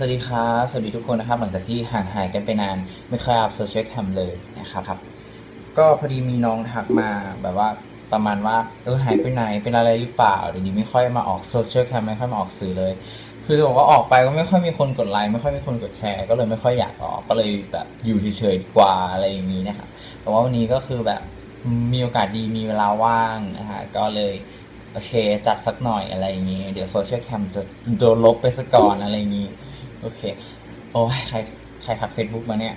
สวัสดีครับ สวัสดีทุกคนนะครับ หลังจากที่ห่างหายกันไปนานไม่ค่อยอัพโซเชียลแคมเลยนะครับครับ ก็พอดีมีน้องทักมาแบบว่าประมาณว่าเออหายไปไหนเป็นอะไรหรือเปล่าเดี๋ยวนี้ไม่ค่อยมาออกโซเชียลแคมไม่ค่อยมาออกสื่อเลย คือจะบอกว่าออกไปก็ไม่ค่อยมีคนกดไลค์ไม่ค่อยมีคนกดแชร์ ก็เลยไม่ค่อยอยากออกก็เลยแบบอยู่เฉยๆดีกว่าอะไรอย่างนี้นะครับแต่ว่าวันนี้ก็คือแบบมีโอกาสดีมีเวลาว่างนะฮะก็เลยโอเคจัดสักหน่อยอะไรอย่างนี้ เดี๋ยวโซเชียลแคมจะโดนลบไปซะก่อนอะไรอย่างนี้ โอเค โอ้ยใครใครทัก Facebook มาเนี่ย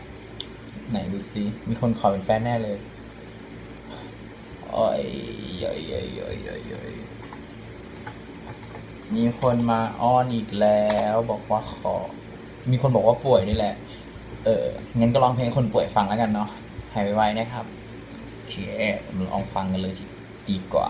ไหนดูซิมีคนขอเป็นแฟนแน่เลยโอ้ยโอ้ยโอ้ยโอ้ยโอ้ยยมีคนมาอ้อนอีกแล้ว บอกว่าขอ มีคนบอกว่าป่วยนี่แหละ เอองั้นก็ร้องเพลงคนป่วยฟังแล้วกันเนาะหายไวๆนะครับโอเคลองฟังกันเลยดีกว่า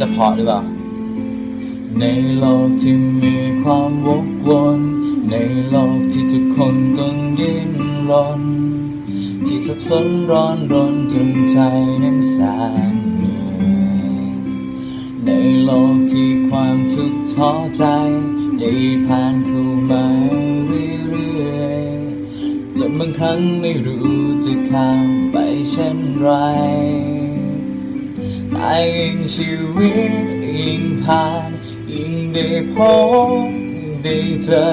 จะเพราะหรือเปล่า ในโลกที่มีความวกวน ในโลกที่ทุกคนต้องยิ้นรน ที่สับสนร้อนรนจนใจนั้นแสนเหนื่อยในโลกที่ความทุกข์ท้อใจ ได้ผ่านเข้ามาเรื่อยๆจนบางครั้งไม่รู้จะข้ามไปเช่นไร แต่ยิ่งชีวิตยิ่งผ่านยิ่งได้พบได้เจอ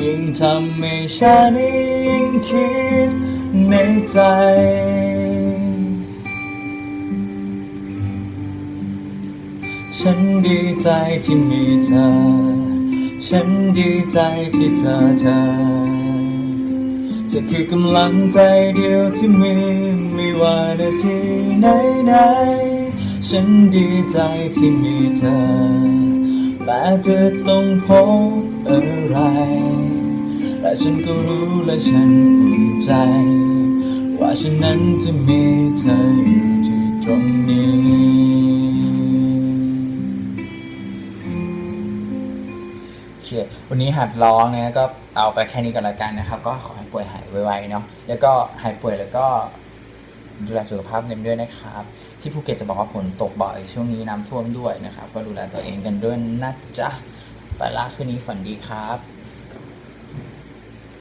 ยิ่งทำให้ฉันยิ่งคิดในใจฉันดีใจที่มีเธอ ฉันดีใจที่เธอเธอจะคือกำลังใจเดียวที่มีไม่ว่านาทีไหนไหน ฉันดีใจที่มีเธอแม้จะต้องพบอะไร และฉันก็รู้และฉันอุ่นใจ ว่าฉันนั้นจะมีเธออยู่ที่ตรงนี้โอเควันนี้หัดร้องนะก็เอาไปแค่นี้ก่อนละกันนะครับ ก็ขอให้ป่วยหายไวๆเนาะแล้วก็หายป่วยแล้วก็ ดูแลสุขภาพกันด้วยนะครับ ที่ภูเก็ตจะบอกว่าฝนตกบ่อยช่วงนี้น้ำท่วมด้วยนะครับ ก็ดูแลตัวเองกันด้วยนะจ๊ะไปละคืนนี้ฝันดีครับ